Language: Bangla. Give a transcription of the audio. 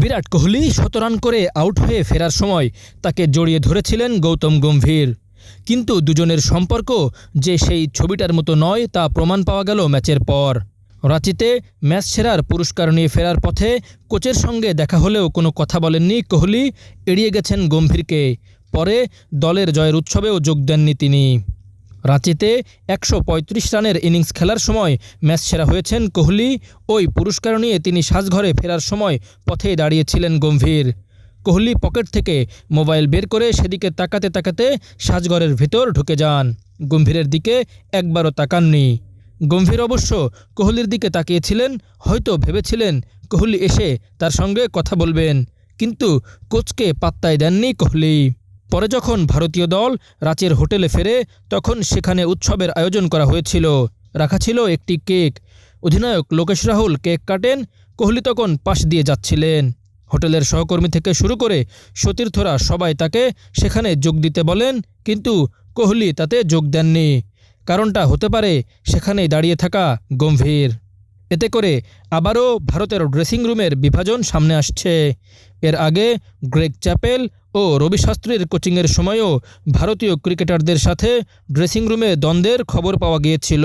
বিরাট কোহলি শতরান করে আউট হয়ে ফেরার সময় তাকে জড়িয়ে ধরেছিলেন গৌতম গম্ভীর। কিন্তু দুজনের সম্পর্ক যে সেই ছবিটার মতো নয় তা প্রমাণ পাওয়া গেল ম্যাচের পর। রাঁচিতে ম্যাচ সেরার পুরস্কার নিয়ে ফেরার পথে কোচের সঙ্গে দেখা হলেও কোনো কথা বলেননি কোহলি, এড়িয়ে গেছেন গম্ভীরকে। পরে দলের জয়ের উৎসবেও যোগ দেননি তিনি। রাঁচিতে একশো পঁয়ত্রিশ রানের ইনিংস খেলার সময় ম্যাচ সেরা হয়েছেন কোহলি। ওই পুরস্কার নিয়ে তিনি সাজঘরে ফেরার সময় পথেই দাঁড়িয়েছিলেন গম্ভীর। কোহলি পকেট থেকে মোবাইল বের করে সেদিকে তাকাতে তাকাতে সাজঘরের ভেতর ঢুকে যান। গম্ভীরের দিকে একবারও তাকাননি। গম্ভীর অবশ্য কোহলির দিকে তাকিয়েছিলেন, হয়তো ভেবেছিলেন কোহলি এসে তার সঙ্গে কথা বলবেন, কিন্তু কোচকে পাত্তায় দেননি কোহলি। পরে যখন ভারতীয় দল রাঁচির হোটেলে ফেরে, তখন সেখানে উৎসবের আয়োজন করা হয়েছিল। রাখা ছিল একটি কেক। অধিনায়ক লোকেশ রাহুল কেক কাটেন, কোহলি তখন পাশ দিয়ে যাচ্ছিলেন। হোটেলের সহকর্মী থেকে শুরু করে সতীর্থরা সবাই তাকে সেখানে যোগ দিতে বলেন, কিন্তু কোহলি তাতে যোগ দেননি। কারণটা হতে পারে সেখানেই দাঁড়িয়ে থাকা গম্ভীর। এতে করে আবারও ভারতের ড্রেসিং রুমের বিভাজন সামনে আসছে। এর আগে গ্রেগ চ্যাপেল ও রবি শাস্ত্রীর কোচিংয়ের সময়ও ভারতীয় ক্রিকেটারদের সাথে ড্রেসিং রুমে দ্বন্দ্বের খবর পাওয়া গিয়েছিল।